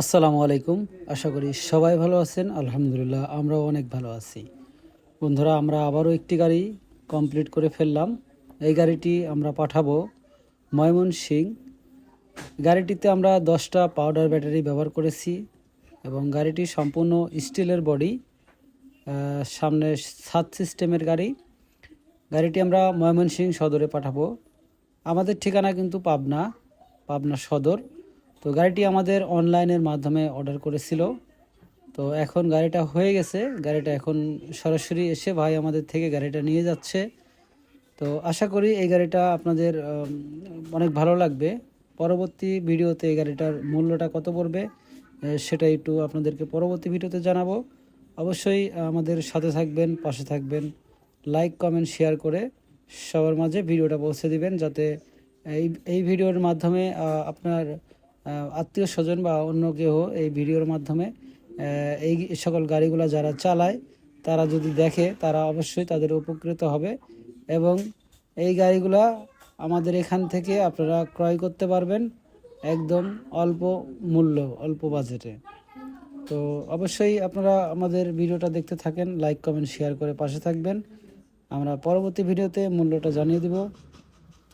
আসসালামু আলাইকুম। আশা করি সবাই ভালো আছেন। আলহামদুলিল্লাহ, আমরাও অনেক ভালো আছি। বন্ধুরা, আমরা আবারও একটি গাড়ি কমপ্লিট করে ফেললাম। এই গাড়িটি আমরা পাঠাবো ময়মনসিং। গাড়িটিতে আমরা দশটা পাউডার ব্যাটারি ব্যবহার করেছি এবং গাড়িটি সম্পূর্ণ স্টিলের বডি সামনে সাত সিস্টেমের গাড়ি। গাড়িটি আমরা ময়মনসিং সদরে পাঠাবো। আমাদের ঠিকানা কিন্তু পাবনা পাবনা সদর। তো গাড়িটি আমাদের অনলাইনের মাধ্যমে অর্ডার করেছিল। তো এখন গাড়িটা হয়ে গেছে। গাড়িটা এখন সরাসরি এসে ভাই আমাদের থেকে গাড়িটা নিয়ে যাচ্ছে। তো আশা করি এই গাড়িটা আপনাদের অনেক ভালো লাগবে। পরবর্তী ভিডিওতে এই গাড়িটার মূল্যটা কত পড়বে সেটা একটু আপনাদেরকে পরবর্তী ভিডিওতে জানাব। অবশ্যই আমাদের সাথে থাকবেন, পাশে থাকবেন। লাইক কমেন্ট শেয়ার করে সবার মাঝে ভিডিওটা পৌঁছে দিবেন, যাতে এই এই ভিডিওর মাধ্যমে আপনার আত্মীয় স্বজন বা অন্য কেউ এই ভিডিওর মাধ্যমে এই সকল গাড়িগুলো যারা চালায়, তারা যদি দেখে, তারা অবশ্যই তাদের উপকৃত হবে এবং এই গাড়িগুলা আমাদের এখান থেকে আপনারা ক্রয় করতে পারবেন একদম অল্প মূল্য, অল্প বাজেটে। তো অবশ্যই আপনারা আমাদের ভিডিওটা দেখতে থাকেন, লাইক, কমেন্ট, শেয়ার করে পাশে থাকবেন। আমরা পরবর্তী ভিডিওতে মূল্যটা জানিয়ে দিব।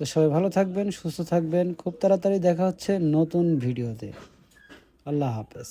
তো সবাই ভালো থাকবেন সুস্থ থাকবেন। খুব তাড়াতাড়ি দেখা হচ্ছে নতুন ভিডিওতে। আল্লাহ হাফেজ।